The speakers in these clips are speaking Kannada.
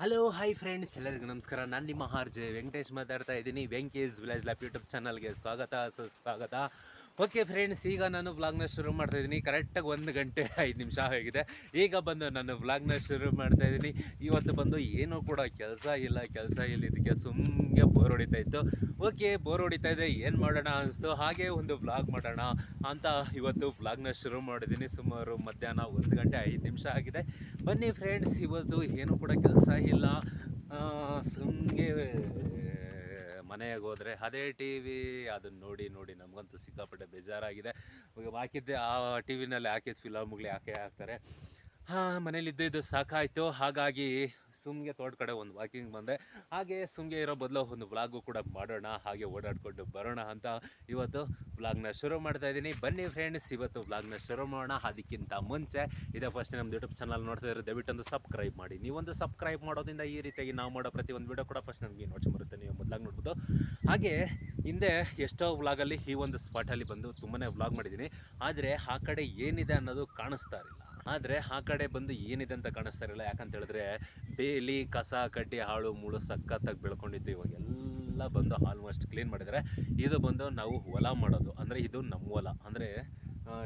ಹಲೋ ಹಾಯ್ ಫ್ರೆಂಡ್ಸ್ ಎಲ್ಲರಿಗೂ ನಮಸ್ಕಾರ. ನಾನು ನಿಮ್ಮ ಹಾರ್ಜೆ ವೆಂಕಟೇಶ್ ಮಾತಾಡ್ತಾ ಇದ್ದೀನಿ. ವೆಂಕೇಶ್ ವಿಲೇಜ್ ಲ್ಯಾಪ್ ಯೂಟ್ಯೂಬ್ ಚಾನಲ್ಗೆ ಸ್ವಾಗತ, ಸುಸ್ವಾಗತ. ಓಕೆ ಫ್ರೆಂಡ್ಸ್ ಈಗ ನಾನು ವ್ಲಾಗ್ನ ಶುರು ಮಾಡ್ತಾ ಇದ್ದೀನಿ ಕರೆಕ್ಟಾಗಿ ಒಂದು ಗಂಟೆ ಐದು ನಿಮಿಷ ಆಗಿದೆ. ಈಗ ಬಂದು ನಾನು ವ್ಲಾಗ್ನ ಶುರು ಮಾಡ್ತಾ ಇದ್ದೀನಿ ಇವತ್ತು ಬಂದು ಏನೂ ಕೂಡ ಕೆಲಸ ಇಲ್ಲ ಕೆಲಸ ಇಲ್ಲ. ಇದಕ್ಕೆ ಸುಮ್ಮನೆ ಬೋರ್ ಹೊಡಿತಾ ಇತ್ತು. ಓಕೆ ಬೋರ್ ಹೊಡಿತಾ ಇದೆ. ಏನು ಮಾಡೋಣ ಅನಿಸ್ತು? ಹಾಗೆ ಒಂದು ವ್ಲಾಗ್ ಮಾಡೋಣ ಅಂತ ಇವತ್ತು ವ್ಲಾಗ್ನ ಶುರು ಮಾಡಿದ್ದೀನಿ ಸುಮಾರು ಮಧ್ಯಾಹ್ನ ಒಂದು ಗಂಟೆ ಐದು ನಿಮಿಷ ಆಗಿದೆ. ಬನ್ನಿ ಫ್ರೆಂಡ್ಸ್ ಇವತ್ತು ಏನೂ ಕೂಡ ಕೆಲಸ ಇಲ್ಲ. ಸುಮ್ಮನೆ ಮನೆಗೆ ಹೋದರೆ ಅದೇ ಟಿ ವಿ ಅದನ್ನು ನೋಡಿ ನೋಡಿ ನಮಗಂತೂ ಸಿಕ್ಕಾಪಟ್ಟೆ ಬೇಜಾರಾಗಿದೆ. ಹಾಕಿದ್ದೆ, ಆ ಟಿ ವಿನಲ್ಲಿ ಹಾಕಿದ ಫಿಲಮ್ಗಳು ಯಾಕೆ ಹಾಕ್ತಾರೆ. ಹಾಂ ಮನೇಲಿ ಇದ್ದಿದ್ದು ಸಾಕಾಯಿತು. ಹಾಗಾಗಿ ಸುಮ್ಗೆ ತೋಟ ಕಡೆ ಒಂದು ವಾಕಿಂಗ್ ಬಂದೆ. ಹಾಗೆ ಸುಮ್ಗೆ ಇರೋ ಬದಲು ಒಂದು ವ್ಲಾಗು ಕೂಡ ಮಾಡೋಣ, ಹಾಗೆ ಓಡಾಡ್ಕೊಂಡು ಬರೋಣ ಅಂತ ಇವತ್ತು ವ್ಲಾಗ್ನ ಶುರು ಮಾಡ್ತಾ ಇದ್ದೀನಿ. ಬನ್ನಿ ಫ್ರೆಂಡ್ಸ್ ಇವತ್ತು ವ್ಲಾಗ್ನ ಶುರು ಮಾಡೋಣ. ಅದಕ್ಕಿಂತ ಮುಂಚೆ ಇದೇ ಫಸ್ಟ್ ನಮ್ಮ ಯೂಟ್ಯೂಬ್ ಚಾನಲ್ ನೋಡ್ತಾ ಇರೋ ದಯವಿಟ್ಟು ಒಂದು ಸಬ್ಸ್ಕ್ರೈಬ್ ಮಾಡಿ. ನೀವೊಂದು ಸಬ್ಸ್ಕ್ರೈಬ್ ಮಾಡೋದ್ರಿಂದ ಈ ರೀತಿಯಾಗಿ ನಾವು ಮಾಡೋ ಒಂದು ವಿಡಿಯೋ ಕೂಡ ಫಸ್ಟ್ ನನಗೆ ನೋಟ್ಸ್ ಬರುತ್ತೆ. ನೀವು ಮೊದಲಾಗಿ ನೋಡ್ಬೋದು. ಹಾಗೆ ಹಿಂದೆ ಎಷ್ಟೋ ವ್ಲಾಗಲ್ಲಿ ಈ ಒಂದು ಸ್ಪಾಟಲ್ಲಿ ಬಂದು ತುಂಬಾ ವ್ಲಾಗ್ ಮಾಡಿದ್ದೀನಿ. ಆದರೆ ಆ ಕಡೆ ಏನಿದೆ ಅನ್ನೋದು ಕಾಣಿಸ್ತಾ ಇರಲಿಲ್ಲ. ಆದರೆ ಆ ಕಡೆ ಬಂದು ಏನಿದೆ ಅಂತ ಕಾಣಿಸ್ತಾ ಇರಲಿಲ್ಲ ಯಾಕಂತ ಹೇಳಿದ್ರೆ ಬೇಲಿ, ಕಸ, ಕಡ್ಡಿ, ಹಾಳು, ಮೂಳು ಸಖತ್ತಾಗಿ ಬೆಳ್ಕೊಂಡಿತ್ತು ಇವಾಗ ಎಲ್ಲ ಬಂದು ಆಲ್ಮೋಸ್ಟ್ ಕ್ಲೀನ್ ಮಾಡಿದರೆ ಇದು ಬಂದು ನಾವು ಹೊಲ ಮಾಡೋದು, ಅಂದರೆ ಇದು ನಮ್ಮ ಹೊಲ. ಅಂದರೆ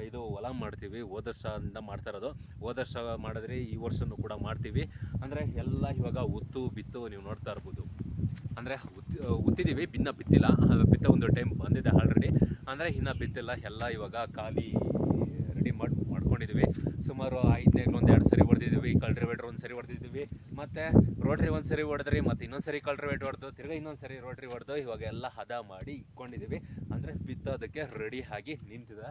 ಇದು ಹೊಲ ಮಾಡ್ತೀವಿ, ಹೋದ ವರ್ಷದಿಂದ ಮಾಡ್ತಾ ಇರೋದು. ಹೋದ ಮಾಡಿದ್ರೆ ಈ ವರ್ಷನೂ ಕೂಡ ಮಾಡ್ತೀವಿ. ಅಂದರೆ ಎಲ್ಲ ಇವಾಗ ಉತ್ತು, ಬಿತ್ತು ನೀವು ನೋಡ್ತಾ ಇರ್ಬೋದು. ಅಂದರೆ ಉತ್ತಿ ಉತ್ತಿದ್ದೀವಿ, ಬಿನ್ನ ಬಿತ್ತಿಲ್ಲ. ಬಿತ್ತ ಒಂದು ಟೈಮ್ ಬಂದಿದೆ ಆಲ್ರೆಡಿ ಅಂದರೆ ಇನ್ನು ಬಿತ್ತಿಲ್ಲ, ಎಲ್ಲ ಇವಾಗ ಖಾಲಿ ರೆಡಿ ಮಾಡಿ, ಮಾಡ್ಕೊಂಡಿದ್ದೀವಿ. ಸುಮಾರು ಐದನೇಗೆ ಒಂದು ಎರಡು ಸರಿ ಹೊಡೆದಿದ್ದೀವಿ ಕಲ್ಟ್ರಿವೇಟ್ರ್ ಒಂದು ಸರಿ ಹೊಡೆದಿದ್ದೀವಿ, ಮತ್ತು ರೋಟ್ರಿ ಒಂದು ಸರಿ ಹೊಡೆದ್ರಿ, ಮತ್ತು ಇನ್ನೊಂದು ಸರಿ ಕಲ್ಟ್ರಿವೇಟ್ ಹೊಡೆದು, ತಿರ್ಗಿ ಇನ್ನೊಂದು ಸರಿ ರೋಟ್ರಿ ಹೊಡೆದು, ಇವಾಗ ಎಲ್ಲ ಹದ ಮಾಡಿ ಇಟ್ಕೊಂಡಿದ್ದೀವಿ. ಅಂದರೆ ಬಿತ್ತೋದಕ್ಕೆ ರೆಡಿ ಆಗಿ ನಿಂತಿದೆ.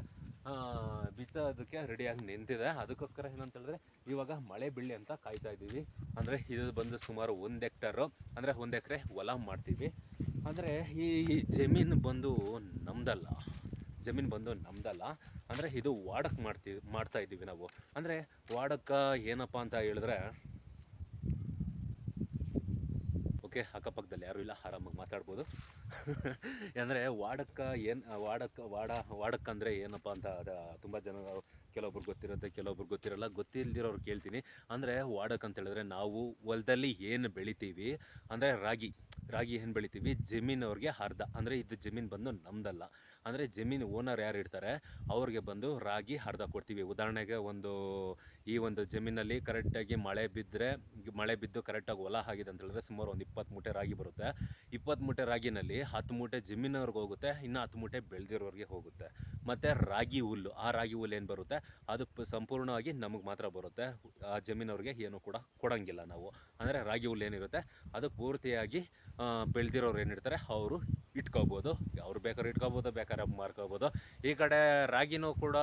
ಬಿತ್ತೋದಕ್ಕೆ ರೆಡಿಯಾಗಿ ನಿಂತಿದೆ. ಅದಕ್ಕೋಸ್ಕರ ಏನಂತ ಹೇಳಿದ್ರೆ, ಇವಾಗ ಮಳೆ ಬೀಳಿ ಅಂತ ಕಾಯ್ತಾ ಇದ್ದೀವಿ. ಅಂದರೆ ಇದು ಬಂದು ಸುಮಾರು ಒಂದು ಹೆಕ್ಟರು, ಅಂದರೆ ಒಂದು ಎಕರೆ ಹೊಲ ಮಾಡ್ತೀವಿ. ಅಂದರೆ ಈ ಜಮೀನು ಬಂದು ನಮ್ದಲ್ಲ. ಜಮೀನು ಬಂದು ನಮ್ದಲ್ಲ, ಅಂದರೆ ಇದು ವಾಡಕ್ಕೆ ಮಾಡ್ತೀವಿ ಮಾಡ್ತಾ ಇದ್ದೀವಿ ನಾವು. ಅಂದರೆ ವಾಡಕ್ಕ ಏನಪ್ಪ ಅಂತ ಹೇಳಿದ್ರೆ, ಓಕೆ, ಅಕ್ಕಪಕ್ಕದಲ್ಲಿ ಯಾರೂ ಇಲ್ಲ, ಆರಾಮಾಗಿ ಮಾತಾಡ್ಬೋದು. ಅಂದರೆ ವಾಡಕ್ಕ ಏನು, ವಾಡಕ್ಕ, ವಾಡ ವಾಡಕ್ಕಂದರೆ ಏನಪ್ಪ ಅಂತ ತುಂಬ ಜನ, ಕೆಲವೊಬ್ರು ಗೊತ್ತಿರುತ್ತೆ, ಕೆಲವೊಬ್ರು ಗೊತ್ತಿರಲ್ಲ, ಗೊತ್ತಿಲ್ದಿರೋರು ಕೇಳ್ತೀನಿ. ಅಂದರೆ ವಾಡಕ್ ಅಂತ ಹೇಳಿದ್ರೆ ನಾವು ಹೊಲದಲ್ಲಿ ಏನು ಬೆಳಿತೀವಿ, ಅಂದರೆ ರಾಗಿ ರಾಗಿ ಏನು ಬೆಳಿತೀವಿ, ಜಮೀನವ್ರಿಗೆ ಅರ್ಧ, ಅಂದರೆ ಇದು ಜಮೀನು ಬಂದು ನಮ್ದಲ್ಲ. ಅಂದರೆ ಜಮೀನು ಓನರ್ ಯಾರು ಇರ್ತಾರೆ, ಅವ್ರಿಗೆ ಬಂದು ರಾಗಿ ಅರ್ಧ ಕೊಡ್ತೀವಿ. ಉದಾಹರಣೆಗೆ ಒಂದು, ಈ ಒಂದು ಜಮೀನಲ್ಲಿ ಕರೆಕ್ಟಾಗಿ ಮಳೆ ಬಿದ್ದರೆ ಮಳೆ ಬಿದ್ದು ಕರೆಕ್ಟಾಗಿ ಹೊಲ ಆಗಿದೆ ಅಂತ ಹೇಳಿದ್ರೆ ಸುಮಾರು ಒಂದು ಇಪ್ಪತ್ತು ಮೂಟೆ ರಾಗಿ ಬರುತ್ತೆ. ಇಪ್ಪತ್ತು ಮೂಟೆ ರಾಗಿನಲ್ಲಿ ಹತ್ತು ಮೂಟೆ ಜಮೀನವ್ರಿಗೆ ಹೋಗುತ್ತೆ, ಇನ್ನು ಹತ್ತು ಮೂಟೆ ಬೆಳೆದಿರೋರಿಗೆ ಹೋಗುತ್ತೆ. ಮತ್ತು ರಾಗಿ ಹುಲ್ಲು, ಆ ರಾಗಿ ಹುಲ್ಲು ಏನು ಬರುತ್ತೆ? ಅದು ಸಂಪೂರ್ಣವಾಗಿ ನಮಗೆ ಮಾತ್ರ ಬರುತ್ತೆ. ಆ ಜಮೀನವ್ರಿಗೆ ಏನು ಕೂಡ ಕೊಡೋಂಗಿಲ್ಲ ನಾವು. ಅಂದರೆ ರಾಗಿ ಹುಲ್ಲು ಏನಿರುತ್ತೆ? ಅದು ಪೂರ್ತಿಯಾಗಿ ಬೆಳೆದಿರೋರು ಏನಿರ್ತಾರೆ ಅವರು ಇಟ್ಕೋಬೋದು. ಅವ್ರು ಬೇಕಾದ್ರೆ ಇಟ್ಕೋಬೋದು, ಬೇಕಾದ್ರೆ ಮಾರ್ಕೋಬೋದು. ಈ ಕಡೆ ರಾಗಿನೂ ಕೂಡ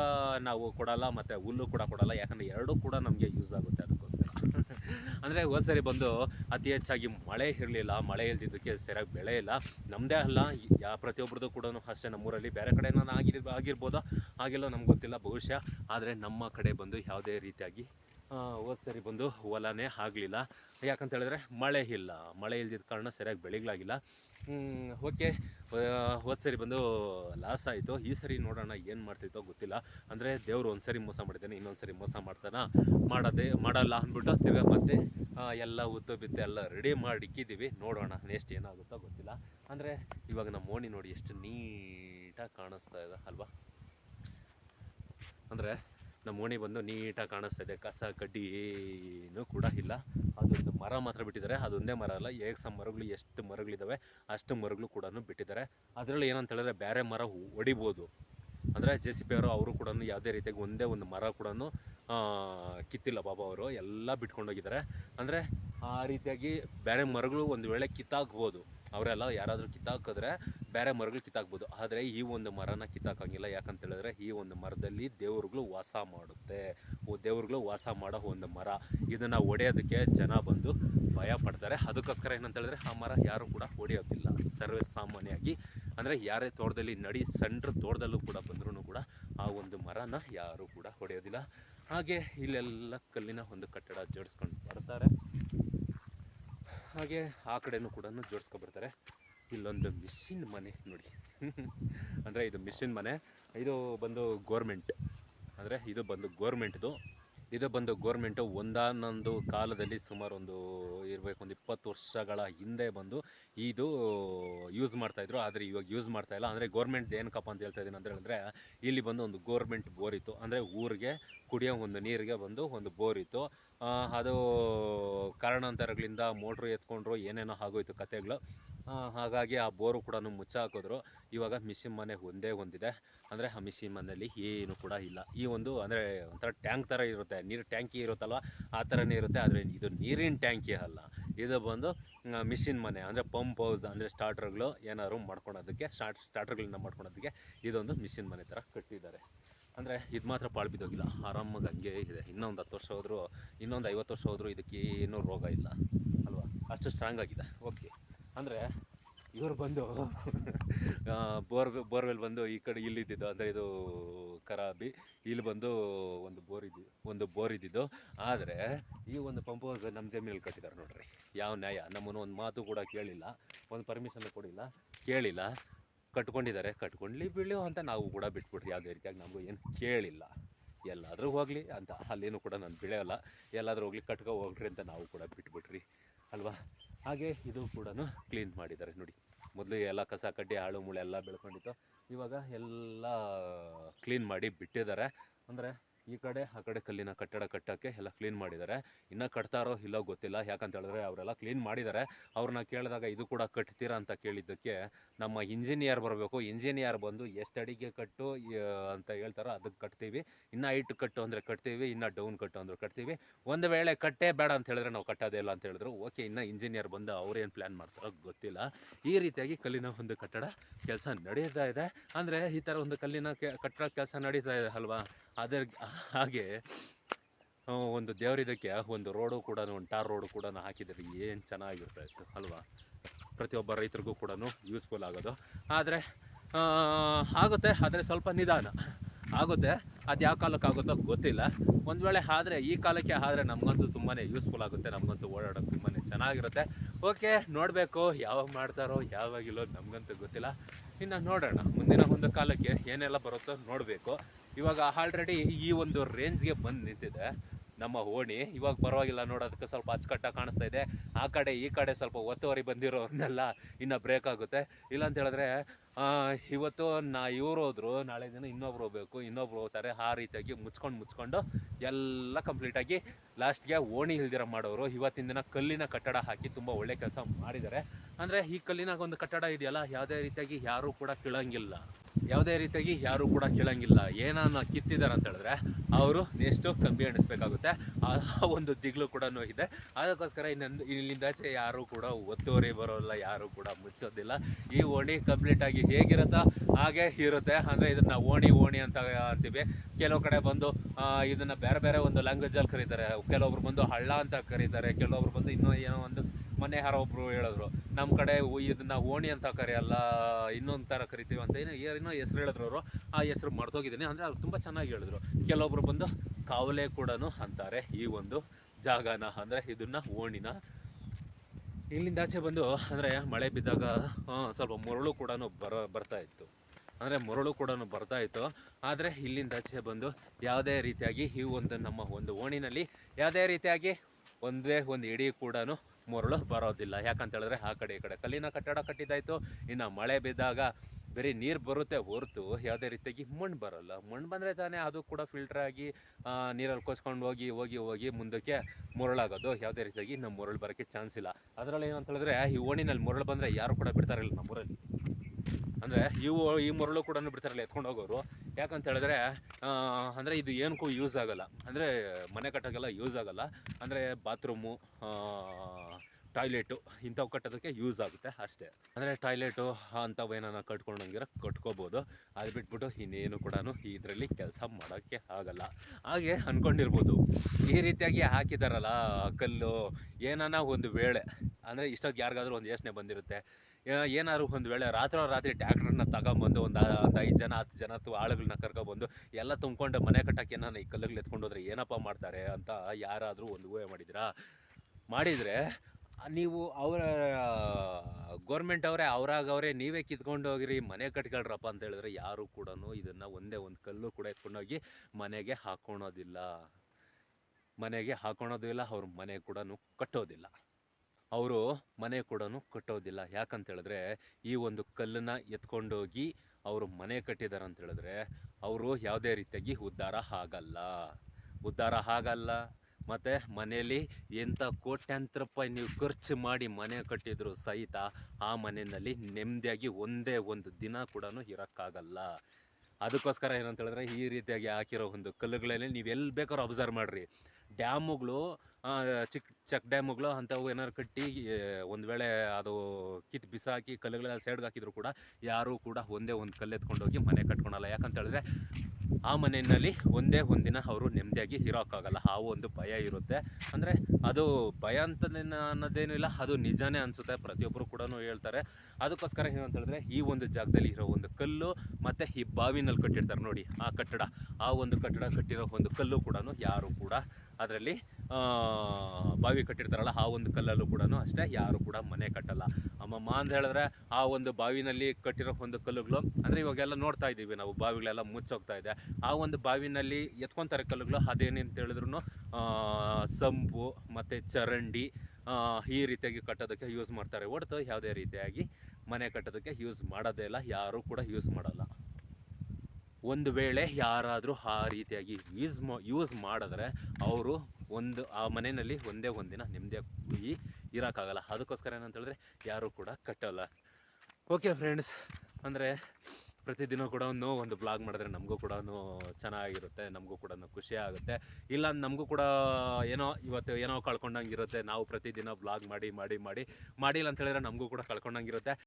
ನಾವು ಕೊಡಲ್ಲ, ಮತ್ತು ಹುಲ್ಲು ಕೂಡ ಕೊಡಲ್ಲ. ಯಾಕಂದರೆ ಎರಡೂ ಕೂಡ ನಮಗೆ ಯೂಸ್ ಆಗುತ್ತೆ ಅದಕ್ಕೋಸ್ಕರ. ಅಂದರೆ ಸರಿ ಬಂದು ಅತಿ ಹೆಚ್ಚಾಗಿ ಮಳೆ ಇರಲಿಲ್ಲ, ಮಳೆ ಇಲ್ದಿದ್ದಕ್ಕೆ ಸರಿಯಾಗಿ ಬೆಳೆ ಇಲ್ಲ. ನಮ್ಮದೇ ಅಲ್ಲ, ಯಾ ಪ್ರತಿಯೊಬ್ಬರದ್ದು ಕೂಡ ಅಷ್ಟೇ. ನಮ್ಮೂರಲ್ಲಿ ಬೇರೆ ಕಡೆ ನಾನು ಆಗಿರ್ ಆಗಿರ್ಬೋದು? ಆಗಿಲ್ಲ ನಮ್ಗೆ ಗೊತ್ತಿಲ್ಲ ಬಹುಶಃ. ಆದರೆ ನಮ್ಮ ಕಡೆ ಬಂದು ಯಾವುದೇ ರೀತಿಯಾಗಿ ಹೋದ ಸರಿ ಬಂದು ಹೊಲನೇ ಆಗಲಿಲ್ಲ. ಯಾಕಂತ ಹೇಳಿದ್ರೆ ಮಳೆ ಇಲ್ಲ. ಮಳೆ ಇಲ್ದಿದ್ದ ಕಾರಣ ಸರಿಯಾಗಿ ಬೆಳೆಗಳಾಗಿಲ್ಲ. ಓಕೆ ಹೋದ ಸರಿ ಬಂದು ಲಾಸ್ ಆಯಿತು. ಈ ಸರಿ ನೋಡೋಣ ಏನು ಮಾಡ್ತಿತ್ತೋ ಗೊತ್ತಿಲ್ಲ. ಅಂದರೆ ದೇವರು ಒಂದು ಸರಿ ಮೋಸ ಮಾಡಿದ್ದಾನೆ ಇನ್ನೊಂದು ಸರಿ ಮೋಸ ಮಾಡ್ತಾನ. ಮಾಡದೆ, ಮಾಡಲ್ಲ ಅಂದ್ಬಿಟ್ಟು ತಿರ್ಗಾ ಮತ್ತೆ ಎಲ್ಲ ಉತ್ತು ಬಿತ್ತು, ಎಲ್ಲ ರೆಡಿ ಮಾಡಿ ಇಕ್ಕಿದ್ದೀವಿ. ನೋಡೋಣ ನೆಕ್ಸ್ಟ್ ಏನಾಗುತ್ತೋ ಗೊತ್ತಿಲ್ಲ. ಅಂದರೆ ಇವಾಗ ನಮ್ಮ ಓಣಿ ನೋಡಿ ಎಷ್ಟು ನೀಟಾಗಿ ಕಾಣಿಸ್ತಾ ಇದೆ ಅಲ್ವಾ? ಅಂದರೆ ನಮ್ಮ ಓಣಿ ಬಂದು ನೀಟಾಗಿ ಕಾಣಿಸ್ತಾ ಇದೆ ಕಸ, ಕಡ್ಡಿ ಏನೂ ಕೂಡ ಇಲ್ಲ. ಅದೊಂದು ಮರ ಮಾತ್ರ ಬಿಟ್ಟಿದ್ದಾರೆ. ಅದೊಂದೇ ಮರ ಅಲ್ಲ ಏಕ್ಸ ಮರಗಳು ಎಷ್ಟು ಮರಗಳಿದ್ದಾವೆ ಅಷ್ಟು ಮರಗಳು ಕೂಡ ಬಿಟ್ಟಿದ್ದಾರೆ. ಅದರಲ್ಲಿ ಏನಂತ ಹೇಳಿದ್ರೆ ಬೇರೆ ಮರ ಹೊಡಿಬೋದು. ಅಂದರೆ ಜೆ ಸಿ ಪಿ ಅವರು ಅವರು ಕೂಡ ಯಾವುದೇ ರೀತಿಯಾಗಿ ಒಂದೇ ಒಂದು ಮರ ಕೂಡ ಕಿತ್ತಿಲ್ಲ ಬಾಬಾ ಅವರು. ಎಲ್ಲ ಬಿಟ್ಕೊಂಡೋಗಿದ್ದಾರೆ ಅಂದರೆ ಆ ರೀತಿಯಾಗಿ ಬೇರೆ ಮರಗಳು ಒಂದು ವೇಳೆ ಕಿತ್ತಾಕ್ಬೋದು ಅವರೆಲ್ಲ ಯಾರಾದರೂ ಕಿತ್ತಾಕಿದ್ರೆ ಬೇರೆ ಮರಗಳು ಕಿತ್ತಾಕ್ಬೋದು. ಆದರೆ ಈ ಒಂದು ಮರನ ಕಿತ್ತಾಕಂಗಿಲ್ಲ. ಯಾಕಂತ ಹೇಳಿದ್ರೆ ಈ ಒಂದು ಮರದಲ್ಲಿ ದೇವ್ರುಗಳು ವಾಸ ಮಾಡುತ್ತೆ. ಓ, ದೇವರುಗಳು ವಾಸ ಮಾಡೋ ಒಂದು ಮರ. ಇದನ್ನು ಒಡೆಯೋದಕ್ಕೆ ಜನ ಬಂದು ಭಯ ಪಡ್ತಾರೆ. ಅದಕ್ಕೋಸ್ಕರ ಏನಂತ ಹೇಳಿದ್ರೆ ಆ ಮರ ಯಾರು ಕೂಡ ಹೊಡೆಯೋದಿಲ್ಲ ಸರ್ವೇ ಸಾಮಾನ್ಯವಾಗಿ ಅಂದರೆ ಯಾರೇ ತೋಟದಲ್ಲಿ ನಡಿ ಸಣ್ಣ ತೋಟದಲ್ಲೂ ಕೂಡ ಬಂದ್ರೂ ಕೂಡ ಆ ಒಂದು ಮರನ ಯಾರೂ ಕೂಡ ಹೊಡೆಯೋದಿಲ್ಲ ಹಾಗೆ ಇಲ್ಲೆಲ್ಲ ಕಲ್ಲಿನ ಒಂದು ಕಟ್ಟಡ ಜೋಡಿಸ್ಕೊಂಡು ಬರ್ತಾರೆ. ಹಾಗೆ ಆ ಕಡೆನೂ ಕೂಡ ಜೋಡಿಸ್ಕೊಬರ್ತಾರೆ. ಇಲ್ಲೊಂದು ಮಿಷಿನ್ ಮನೆ ನೋಡಿ. ಅಂದರೆ ಇದು ಮಿಷಿನ್ ಮನೆ. ಇದು ಬಂದು ಗೋರ್ಮೆಂಟ್. ಅಂದರೆ ಇದು ಬಂದು ಗೋರ್ಮೆಂಟ್ದು ಇದು. ಬಂದು ಗೋರ್ಮೆಂಟು ಒಂದಾನೊಂದು ಕಾಲದಲ್ಲಿ ಸುಮಾರು ಒಂದು ಇರಬೇಕು, ಒಂದು ಇಪ್ಪತ್ತು ವರ್ಷಗಳ ಹಿಂದೆ ಬಂದು ಇದು ಯೂಸ್ ಮಾಡ್ತಾಯಿದ್ರು ಆದರೆ ಇವಾಗ ಯೂಸ್ ಮಾಡ್ತಾಯಿಲ್ಲ ಅಂದರೆ ಗೋರ್ಮೆಂಟ್ದು ಏನಕ್ಕಪ್ಪ ಅಂತ ಹೇಳ್ತಾ ಇದ್ದೀನಿ ಅಂತ ಹೇಳಿದ್ರೆ, ಇಲ್ಲಿ ಬಂದು ಒಂದು ಗೋರ್ಮೆಂಟ್ ಬೋರ್ ಇತ್ತು ಅಂದರೆ ಊರಿಗೆ ಕುಡಿಯೋ ಒಂದು ನೀರಿಗೆ ಬಂದು ಒಂದು ಬೋರ್ ಇತ್ತು. ಅದು ಕಾರಣಾಂತರಗಳಿಂದ ಮೋಟ್ರು ಎತ್ಕೊಂಡ್ರು, ಏನೇನೋ ಆಗೋಯ್ತು ಕತೆಗಳು. ಹಾಗಾಗಿ ಆ ಬೋರು ಕೂಡ ಮುಚ್ಚಾಕಿದ್ರು ಇವಾಗ ಮಿಷಿನ್ ಮನೆ ಒಂದೇ ಒಂದಿದೆ. ಅಂದರೆ ಆ ಮಿಷಿನ್ ಮನೆಯಲ್ಲಿ ಏನು ಕೂಡ ಇಲ್ಲ. ಈ ಒಂದು ಅಂದರೆ ಒಂಥರ ಟ್ಯಾಂಕ್ ಥರ ಇರುತ್ತೆ. ನೀರು ಟ್ಯಾಂಕಿ ಇರುತ್ತಲ್ಲ ಆ ಥರನೇ ಇರುತ್ತೆ. ಆದರೆ ಇದು ನೀರಿನ ಟ್ಯಾಂಕಿ ಅಲ್ಲ. ಇದು ಬಂದು ಮಿಷಿನ್ ಮನೆ. ಅಂದರೆ ಪಂಪ್ ಹೌಸ್ ಅಂದರೆ ಸ್ಟಾರ್ಟರ್ಗಳು ಏನಾದ್ರು ಮಾಡ್ಕೊಳೋದಕ್ಕೆ, ಸ್ಟಾರ್ಟ್ ಸ್ಟಾರ್ಟರ್ಗಳನ್ನ ಮಾಡ್ಕೊಳೋದಕ್ಕೆ ಇದೊಂದು ಮಿಷಿನ್ ಮನೆ ಥರ ಕಟ್ಟಿದ್ದಾರೆ. ಅಂದರೆ ಇದು ಮಾತ್ರ ಪಾಳು ಬಿದ್ದೋಗಿಲ್ಲ. ಆರಾಮಾಗಿ ಹಂಗೆ ಇದೆ. ಇನ್ನೊಂದು ಹತ್ತು ವರ್ಷ ಹೋದರೂ, ಇನ್ನೊಂದು ಐವತ್ತು ವರ್ಷ ಹೋದರೂ ಇದಕ್ಕೆ ಏನೂ ರೋಗ ಇಲ್ಲ, ಅಲ್ವಾ? ಅಷ್ಟು ಸ್ಟ್ರಾಂಗ್ ಆಗಿದೆ. ಓಕೆ ಅಂದರೆ ಇವರು ಬಂದು ಬೋರ್ ಬೋರ್ವೆಲ್ ಬಂದು ಈ ಕಡೆ ಇಲ್ಲಿದ್ದಿದ್ದು ಅಂದರೆ ಇದು ಕರಾಬಿ. ಇಲ್ಲಿ ಬಂದು ಒಂದು ಬೋರ್ ಇದ್ದು, ಒಂದು ಬೋರ್ ಇದ್ದಿದ್ದು. ಆದರೆ ಈ ಒಂದು ಪಂಪ್ ಹೌಸ್ ನಮ್ಮ ಜಮೀನಲ್ಲಿ ಕಟ್ಟಿದ್ದಾರೆ ನೋಡ್ರಿ. ಯಾವ ನ್ಯಾಯ? ನಮ್ಮನ್ನು ಒಂದು ಮಾತು ಕೂಡ ಕೇಳಿಲ್ಲ, ಒಂದು ಪರ್ಮಿಷನ್ ಕೊಡಿಲ್ಲ, ಕೇಳಿಲ್ಲ. ಕಟ್ಕೊಂಡಿದ್ದಾರೆ. ಕಟ್ಕೊಂಡ್ಲಿ ಬೀಳು ಅಂತ ನಾವು ಕೂಡ ಬಿಟ್ಬಿಟ್ರಿ ಯಾವುದೇ ರೀತಿಯಾಗಿ ನಮಗೂ ಏನು ಕೇಳಿಲ್ಲ. ಎಲ್ಲಾದರೂ ಹೋಗಲಿ ಅಂತ. ಅಲ್ಲೇನು ಕೂಡ ನಾನು ಅಲ್ಲ ಎಲ್ಲಾದರೂ ಹೋಗ್ಲಿ, ಕಟ್ಕೊ ಹೋಗ್ರಿ ಅಂತ ನಾವು ಕೂಡ ಬಿಟ್ಬಿಟ್ರಿ ಅಲ್ವಾ? ಹಾಗೆ ಇದು ಕೂಡ ಕ್ಲೀನ್ ಮಾಡಿದ್ದಾರೆ ನೋಡಿ. ಮೊದಲು ಎಲ್ಲ ಕಸ ಕಡ್ಡಿ ಹಾಳು ಮುಳೆ ಎಲ್ಲ ಬೆಳ್ಕೊಂಡಿತ್ತು. ಇವಾಗ ಎಲ್ಲ ಕ್ಲೀನ್ ಮಾಡಿ ಬಿಟ್ಟಿದ್ದಾರೆ. ಅಂದರೆ ಈ ಕಡೆ, ಆ ಕಡೆ ಕಲ್ಲಿನ ಕಟ್ಟಡ ಕಟ್ಟೋಕ್ಕೆ ಎಲ್ಲ ಕ್ಲೀನ್ ಮಾಡಿದ್ದಾರೆ. ಇನ್ನೂ ಕಟ್ತಾರೋ ಇಲ್ಲೋ ಗೊತ್ತಿಲ್ಲ. ಯಾಕಂತ ಹೇಳಿದ್ರೆ ಅವರೆಲ್ಲ ಕ್ಲೀನ್ ಮಾಡಿದ್ದಾರೆ. ಅವ್ರನ್ನ ಕೇಳಿದಾಗ ಇದು ಕೂಡ ಕಟ್ತೀರಾ ಅಂತ ಕೇಳಿದ್ದಕ್ಕೆ ನಮ್ಮ ಇಂಜಿನಿಯರ್ ಬರಬೇಕು. ಇಂಜಿನಿಯರ್ ಬಂದು ಎಷ್ಟು ಅಡಿಗೆ ಕಟ್ಟು ಅಂತ ಹೇಳ್ತಾರೋ ಅದಕ್ಕೆ ಕಟ್ತೀವಿ. ಇನ್ನ ಹೈಟ್ ಕಟ್ಟು ಅಂದರೆ ಕಟ್ತೀವಿ, ಇನ್ನು ಡೌನ್ ಕಟ್ಟು ಅಂದ್ರೆ ಕಟ್ತೀವಿ. ಒಂದು ವೇಳೆ ಕಟ್ಟೇ ಬೇಡ ಅಂತ ಹೇಳಿದ್ರೆ ನಾವು ಕಟ್ಟೋದೇ ಇಲ್ಲ ಅಂತ ಹೇಳಿದ್ರು. ಓಕೆ ಇನ್ನು ಇಂಜಿನಿಯರ್ ಬಂದು ಅವ್ರೇನು ಪ್ಲ್ಯಾನ್ ಮಾಡ್ತಾರೋ ಗೊತ್ತಿಲ್ಲ. ಈ ರೀತಿಯಾಗಿ ಕಲ್ಲಿನ ಒಂದು ಕಟ್ಟಡ ಕೆಲಸ ನಡೀತಾ ಇದೆ. ಅಂದರೆ ಈ ಥರ ಒಂದು ಕಲ್ಲಿನ ಕಟ್ಟಡ ಕೆಲಸ ನಡೀತಾ ಇದೆ ಅಲ್ವಾ? ಅದೇ ಹಾಗೆ. ಒಂದು ದೇವರಿದಕ್ಕೆ ಒಂದು ರೋಡು ಕೂಡ ಒಂದು ಟಾರ್ ರೋಡು ಕೂಡ ಹಾಕಿದರೆ ಏನು ಚೆನ್ನಾಗಿರ್ತಾ ಇತ್ತು ಅಲ್ವಾ? ಪ್ರತಿಯೊಬ್ಬ ರೈತರಿಗೂ ಕೂಡ ಯೂಸ್ಫುಲ್ ಆಗೋದು. ಆದರೆ ಆಗುತ್ತೆ, ಆದರೆ ಸ್ವಲ್ಪ ನಿಧಾನ. ಆಗುತ್ತೆ, ಅದು ಯಾವ ಕಾಲಕ್ಕೆ ಆಗುತ್ತೋ ಗೊತ್ತಿಲ್ಲ. ಒಂದು ವೇಳೆ ಆದರೆ, ಈ ಕಾಲಕ್ಕೆ ಆದರೆ ನಮಗಂತೂ ತುಂಬಾ ಯೂಸ್ಫುಲ್ ಆಗುತ್ತೆ, ನಮಗಂತೂ ಓಡಾಡೋಕ್ಕೆ ತುಂಬಾ ಚೆನ್ನಾಗಿರುತ್ತೆ. ಓಕೆ, ನೋಡಬೇಕು, ಯಾವಾಗ ಮಾಡ್ತಾರೋ ಯಾವಾಗಿಲ್ಲೋ ನಮಗಂತೂ ಗೊತ್ತಿಲ್ಲ. ಇನ್ನು ನೋಡೋಣ, ಮುಂದಿನ ಒಂದು ಕಾಲಕ್ಕೆ ಏನೆಲ್ಲ ಬರುತ್ತೋ ನೋಡಬೇಕು. ಇವಾಗ ಆಲ್ರೆಡಿ ಈ ಒಂದು ರೇಂಜ್ಗೆ ಬಂದು ನಿಂತಿದೆ. ನಮ್ಮ ಓಣಿ, ಇವಾಗ ಪರವಾಗಿಲ್ಲ ನೋಡೋದಕ್ಕೆ ಸ್ವಲ್ಪ ಅಚ್ಚುಕಟ್ಟಾಗಿ ಕಾಣಿಸ್ತಾ ಇದೆ. ಆ ಕಡೆ, ಈ ಕಡೆ ಸ್ವಲ್ಪ ಒತ್ತುವರಿ ಬಂದಿರೋರ್ನೆಲ್ಲ ಇನ್ನು ಬ್ರೇಕ್ ಆಗುತ್ತೆ. ಇಲ್ಲ ಅಂತ ಹೇಳಿದ್ರೆ ಇವತ್ತು ನಾ ಇವರು ಹೋದ್ರು, ನಾಳೆ ದಿನ ಇನ್ನೊಬ್ರು ಹೋಗ್ಬೇಕು, ಇನ್ನೊಬ್ರು ಹೋಗ್ತಾರೆ. ಆ ರೀತಿಯಾಗಿ ಮುಚ್ಕೊಂಡು ಮುಚ್ಕೊಂಡು ಎಲ್ಲ ಕಂಪ್ಲೀಟಾಗಿ ಲಾಸ್ಟ್ಗೆ ಓಣಿ ಇಲ್ದಿರ ಮಾಡೋರು, ಇವತ್ತಿನ ದಿನ ಕಲ್ಲಿನ ಕಟ್ಟಡ ಹಾಕಿ ತುಂಬ ಒಳ್ಳೆ ಕೆಲಸ ಮಾಡಿದ್ದಾರೆ ಅಂದರೆ ಈ ಕಲ್ಲಿನ ಒಂದು ಕಟ್ಟಡ ಇದೆಯಲ್ಲ, ಯಾವುದೇ ರೀತಿಯಾಗಿ ಯಾರೂ ಕೂಡ ಕೀಳಂಗಿಲ್ಲ. ಯಾವುದೇ ರೀತಿಯಾಗಿ ಯಾರೂ ಕೂಡ ಕೇಳಂಗಿಲ್ಲ. ಏನನ್ನ ಕಿತ್ತಿದ್ದಾರೆ ಅಂತ ಹೇಳಿದ್ರೆ ಅವರು ನೆಕ್ಸ್ಟು ಕಂಬಿ ಎಣಿಸ್ಬೇಕಾಗುತ್ತೆ ಆ ಒಂದು ದಿಗ್ಲು ಕೂಡ ಇದೆ. ಅದಕ್ಕೋಸ್ಕರ ಇನ್ನೊಂದು ಇಲ್ಲಿಂದಾಚೆ ಯಾರು ಕೂಡ ಒತ್ತುವರಿ ಬರೋಲ್ಲ, ಯಾರು ಕೂಡ ಮುಚ್ಚೋದಿಲ್ಲ. ಈ ಓಣಿ ಕಂಪ್ಲೀಟ್ ಆಗಿ ಹೇಗಿರುತ್ತೋ ಹಾಗೆ ಇರುತ್ತೆ. ಅಂದರೆ ಇದನ್ನ ಓಣಿ ಓಣಿ ಅಂತ ಅಂತೀವಿ. ಕೆಲವು ಕಡೆ ಬಂದು ಇದನ್ನ ಬೇರೆ ಬೇರೆ ಒಂದು ಲ್ಯಾಂಗ್ವೇಜಲ್ಲಿ ಕರೀತಾರೆ. ಕೆಲವೊಬ್ರು ಬಂದು ಹಳ್ಳ ಅಂತ ಕರೀತಾರೆ. ಕೆಲವೊಬ್ರು ಬಂದು ಇನ್ನೂ ಏನೋ ಒಂದು ಮೊನ್ನೆ ಯಾರೋ ಒಬ್ಬರು ಹೇಳಿದ್ರು ನಮ್ಮ ಕಡೆ ಇದನ್ನ ಓಣಿ ಅಂತ ಕರೆಯಲ್ಲ, ಇನ್ನೊಂದು ಥರ ಕರಿತೀವಿ ಅಂತ ಏನೋ ಏನೋ ಹೆಸ್ರು ಹೇಳಿದ್ರು ಅವರು. ಆ ಹೆಸ್ರು ಮರ್ತೋಗಿದ್ದೀನಿ. ಅಂದರೆ ಅವ್ರು ತುಂಬ ಚೆನ್ನಾಗಿ ಹೇಳಿದ್ರು. ಕೆಲವೊಬ್ಬರು ಬಂದು, ಕಾವಲೆ ಕೂಡ ಅಂತಾರೆ ಈ ಒಂದು ಜಾಗನ. ಅಂದರೆ ಇದನ್ನ ಓಣಿನ. ಇಲ್ಲಿಂದ ಆಚೆ ಬಂದು, ಅಂದರೆ ಮಳೆ ಬಿದ್ದಾಗ ಸ್ವಲ್ಪ ಮರಳು ಕೂಡ ಬರ, ಬರ್ತಾ ಇತ್ತು. ಅಂದರೆ ಮರಳು ಕೂಡ ಬರ್ತಾ ಇತ್ತು. ಆದರೆ ಇಲ್ಲಿಂದಾಚೆ ಬಂದು, ಯಾವುದೇ ರೀತಿಯಾಗಿ ಈ ಒಂದು ನಮ್ಮ ಒಂದು ಓಣಿನಲ್ಲಿ, ಯಾವುದೇ ರೀತಿಯಾಗಿ ಒಂದೇ ಒಂದು ಇಡೀ ಕೂಡ ಮರಳು ಬರೋದಿಲ್ಲ. ಯಾಕಂತ ಹೇಳಿದ್ರೆ ಆ ಕಡೆ ಈ ಕಡೆ ಕಲ್ಲಿನ ಕಟ್ಟಡ ಕಟ್ಟಿದ್ದಾಯ್ತು. ಇನ್ನು ಮಳೆ ಬಿದ್ದಾಗ ಬರೀ ನೀರು ಬರುತ್ತೆ ಹೊರತು ಯಾವುದೇ ರೀತಿಯಾಗಿ ಮಣ್ಣು ಬರೋಲ್ಲ. ಮಣ್ಣು ಬಂದರೆ ತಾನೇ ಅದು ಕೂಡ ಫಿಲ್ಟರ್ ಆಗಿ ನೀರಲ್ಲಿ ಕೊಸ್ಕೊಂಡು ಹೋಗಿ ಹೋಗಿ ಹೋಗಿ ಮುಂದಕ್ಕೆ ಮರಳಾಗೋದು. ಯಾವುದೇ ರೀತಿಯಾಗಿ ನಮ್ಮ ಮರಳು ಬರೋಕ್ಕೆ ಚಾನ್ಸ್ ಇಲ್ಲ. ಅದರಲ್ಲಿ ಏನಂತ ಹೇಳಿದ್ರೆ ಈ ಓಣಿನಲ್ಲಿ ಮರಳು ಬಂದರೆ ಯಾರು ಕೂಡ ಬಿಡ್ತಾರಿಲ್ಲ ನಮ್ಮೂರಲ್ಲಿ. ಅಂದರೆ ಇವು ಈ ಮರಳು ಕೂಡ ಬಿಡ್ತಾರಲ್ಲ ಎತ್ಕೊಂಡು ಹೋಗೋರು. ಯಾಕಂತ ಹೇಳಿದ್ರೆ ಅಂದರೆ ಇದು ಏನಕ್ಕೂ ಯೂಸ್ ಆಗಲ್ಲ. ಅಂದರೆ ಮನೆ ಕಟ್ಟೋಕ್ಕೆಲ್ಲ ಯೂಸ್ ಆಗಲ್ಲ. ಅಂದರೆ ಬಾತ್ರೂಮು ಟಾಯ್ಲೆಟು ಇಂಥವು ಕಟ್ಟೋದಕ್ಕೆ ಯೂಸ್ ಆಗುತ್ತೆ ಅಷ್ಟೇ. ಅಂದರೆ ಟಾಯ್ಲೆಟು ಅಂಥವು ಏನಾರ ಕಟ್ಕೊಂಡಂಗಿರ ಕಟ್ಕೋಬೋದು. ಅದು ಬಿಟ್ಬಿಟ್ಟು ಇನ್ನೇನು ಕೂಡ ಇದರಲ್ಲಿ ಕೆಲಸ ಮಾಡೋಕ್ಕೆ ಆಗಲ್ಲ. ಹಾಗೆ ಅಂದ್ಕೊಂಡಿರ್ಬೋದು ಈ ರೀತಿಯಾಗಿ ಹಾಕಿದಾರಲ್ಲ ಕಲ್ಲು. ಏನಾನ ಒಂದು ವೇಳೆ, ಅಂದರೆ ಇಷ್ಟೊತ್ತು ಯಾರಿಗಾದ್ರೂ ಒಂದು ಯೋಚನೆ ಬಂದಿರುತ್ತೆ. ಏನಾದ್ರು ಒಂದು ವೇಳೆ ರಾತ್ರೋ ರಾತ್ರಿ ಟ್ಯಾಕ್ಟ್ರನ್ನ ತಗೊಂಬಂದು ಒಂದು ಒಂದು ಐದು ಜನ, ಹತ್ತು ಜನ ಅಥವಾ ಆಳುಗಳನ್ನ ಕರ್ಕೊಬಂದು ಎಲ್ಲ ತುಂಬ್ಕೊಂಡು ಮನೆ ಕಟ್ಟಕ್ಕೆ ನಾನು ಈ ಕಲ್ಲುಗಳು ಎತ್ಕೊಂಡು ಹೋದ್ರೆ ಏನಪ್ಪ ಮಾಡ್ತಾರೆ ಅಂತ ಯಾರಾದರೂ ಒಂದು ಊಹೆ ಮಾಡಿದಿರಾ? ಮಾಡಿದರೆ ನೀವು ಅವರ ಗೋರ್ಮೆಂಟ್ ಅವರೇ ಅವರಾಗವ್ರೆ ನೀವೇ ಕಿತ್ಕೊಂಡು ಹೋಗಿರಿ, ಮನೆ ಕಟ್ಕೊಳ್ರಪ್ಪ ಅಂತ ಹೇಳಿದ್ರೆ ಯಾರು ಕೂಡ ಇದನ್ನು ಒಂದೇ ಒಂದು ಕಲ್ಲು ಕೂಡ ಎತ್ಕೊಂಡೋಗಿ ಮನೆಗೆ ಹಾಕ್ಕೊಳೋದಿಲ್ಲ ಮನೆಗೆ ಹಾಕೊಳೋದು ಇಲ್ಲ, ಅವ್ರ ಮನೆ ಕೂಡ ಕಟ್ಟೋದಿಲ್ಲ. ಅವರು ಮನೆ ಕೂಡ ಕಟ್ಟೋದಿಲ್ಲ. ಯಾಕಂತ ಹೇಳಿದ್ರೆ ಈ ಒಂದು ಕಲ್ಲನ್ನ ಎತ್ಕೊಂಡೋಗಿ ಅವರು ಮನೆ ಕಟ್ಟಿದ್ದಾರೆ ಅಂತ ಹೇಳಿದ್ರೆ ಅವರು ಯಾವುದೇ ರೀತಿಯಾಗಿ ಉದ್ಧಾರ ಆಗಲ್ಲ. ಉದ್ಧಾರ ಆಗಲ್ಲ. ಮತ್ತು ಮನೆಯಲ್ಲಿ ಎಂಥ ಕೋಟ್ಯಾಂತರ ರೂಪಾಯಿ ನೀವು ಖರ್ಚು ಮಾಡಿ ಮನೆ ಕಟ್ಟಿದ್ರು ಸಹಿತ ಆ ಮನೆಯಲ್ಲಿ ನೆಮ್ಮದಿಯಾಗಿ ಒಂದೇ ಒಂದು ದಿನ ಕೂಡ ಇರೋಕ್ಕಾಗಲ್ಲ. ಅದಕ್ಕೋಸ್ಕರ ಏನಂತ ಹೇಳಿದ್ರೆ ಈ ರೀತಿಯಾಗಿ ಹಾಕಿರೋ ಒಂದು ಕಲ್ಲುಗಳಲ್ಲಿ ನೀವು ಎಲ್ಲಿ ಬೇಕಾದ್ರೂ ಅಬ್ಸರ್ವ್ ಮಾಡಿರಿ. ಡ್ಯಾಮುಗಳು ಚಿಕ್ಕ ಚೆಕ್ ಡ್ಯಾಮುಗಳು ಅಂಥವು ಏನಾರು ಕಟ್ಟಿ ಒಂದು ವೇಳೆ ಅದು ಕಿತ್ ಬಿಸಾಕಿ ಕಲ್ಲುಗಳೆಲ್ಲ ಸೈಡ್ಗೆ ಹಾಕಿದ್ರು ಕೂಡ ಯಾರೂ ಕೂಡ ಒಂದೇ ಒಂದು ಕಲ್ಲು ಎತ್ಕೊಂಡೋಗಿ ಮನೆ ಕಟ್ಕೊಳಲ್ಲ. ಯಾಕಂತ ಹೇಳಿದ್ರೆ ಆ ಮನೆಯಲ್ಲಿ ಒಂದೇ ಒಂದಿನ ಅವರು ನೆಮ್ಮದಿಯಾಗಿ ಇರೋಕ್ಕಾಗಲ್ಲ. ಆ ಒಂದು ಭಯ ಇರುತ್ತೆ. ಅಂದರೆ ಅದು ಭಯ ಅಂತ ಅನ್ನೋದೇನು ಇಲ್ಲ, ಅದು ನಿಜಾನೇ ಅನಿಸುತ್ತೆ. ಪ್ರತಿಯೊಬ್ಬರು ಕೂಡ ಹೇಳ್ತಾರೆ. ಅದಕ್ಕೋಸ್ಕರ ಏನಂತ ಹೇಳಿದ್ರೆ ಈ ಒಂದು ಜಾಗದಲ್ಲಿ ಇರೋ ಒಂದು ಕಲ್ಲು ಮತ್ತು ಈ ಬಾವಿನಲ್ಲಿ ಕಟ್ಟಿರ್ತಾರೆ ನೋಡಿ, ಆ ಕಟ್ಟಡ. ಆ ಒಂದು ಕಟ್ಟಡ ಕಟ್ಟಿರೋ ಒಂದು ಕಲ್ಲು ಕೂಡ ಯಾರು ಕೂಡ ಅದರಲ್ಲಿ ಬಾವಿ ಕಟ್ಟಿರ್ತಾರಲ್ಲ, ಆ ಒಂದು ಕಲ್ಲಲ್ಲೂ ಕೂಡ ಅಷ್ಟೇ, ಯಾರು ಕೂಡ ಮನೆ ಕಟ್ಟಲ್ಲ. ಅಮ್ಮಮ್ಮ ಅಂತ ಹೇಳಿದ್ರೆ, ಆ ಒಂದು ಬಾವಿನಲ್ಲಿ ಕಟ್ಟಿರೋ ಒಂದು ಕಲ್ಲುಗಳು, ಅಂದರೆ ಇವಾಗೆಲ್ಲ ನೋಡ್ತಾ ಇದ್ದೀವಿ ನಾವು, ಬಾವಿಗಳೆಲ್ಲ ಮುಚ್ಚೋಗ್ತಾ ಇದೆ. ಆ ಒಂದು ಬಾವಿನಲ್ಲಿ ಎತ್ಕೊತಾರೆ ಕಲ್ಲುಗಳು ಅದೇನಂತ ಹೇಳಿದ್ರು ಸಂಪು, ಮತ್ತು ಚರಂಡಿ ಈ ರೀತಿಯಾಗಿ ಕಟ್ಟೋದಕ್ಕೆ ಯೂಸ್ ಮಾಡ್ತಾರೆ. ಹೊರತು ಯಾವುದೇ ರೀತಿಯಾಗಿ ಮನೆ ಕಟ್ಟೋದಕ್ಕೆ ಯೂಸ್ ಮಾಡೋದೇ ಇಲ್ಲ, ಯಾರೂ ಕೂಡ ಯೂಸ್ ಮಾಡಲ್ಲ. ಒಂದು ವೇಳೆ ಯಾರಾದರೂ ಆ ರೀತಿಯಾಗಿ ಯೂಸ್ ಯೂಸ್ ಮಾಡಿದ್ರೆ ಅವರು ಒಂದು, ಆ ಮನೆಯಲ್ಲಿ ಒಂದೇ ಒಂದಿನ ನೆಮ್ಮದಿಯಾಗಿ ಇರೋಕ್ಕಾಗಲ್ಲ. ಅದಕ್ಕೋಸ್ಕರ ಏನಂತ ಹೇಳಿದ್ರೆ ಯಾರೂ ಕೂಡ ಕಟ್ಟಲ್ಲ. ಓಕೆ ಫ್ರೆಂಡ್ಸ್ ಅಂದರೆ ಪ್ರತಿದಿನ ಕೂಡ ಒಂದು ಒಂದು ಬ್ಲಾಗ್ ಮಾಡಿದ್ರೆ ನಮಗೂ ಕೂಡ ಚೆನ್ನಾಗಿರುತ್ತೆ, ನಮಗೂ ಕೂಡ ಖುಷಿ ಆಗುತ್ತೆ. ಇಲ್ಲ ನಮಗೂ ಕೂಡ ಏನೋ, ಇವತ್ತು ಏನೋ ಕಳ್ಕೊಂಡಂಗೆ ಇರುತ್ತೆ ನಾವು ಪ್ರತಿದಿನ ಬ್ಲಾಗ್ ಮಾಡಿ ಮಾಡಿ ಮಾಡಿ, ಮಾಡಿಲ್ಲ ಅಂತ ಹೇಳಿದ್ರೆ ನಮಗೂ ಕೂಡ ಕಳ್ಕೊಂಡಂಗೆ ಇರುತ್ತೆ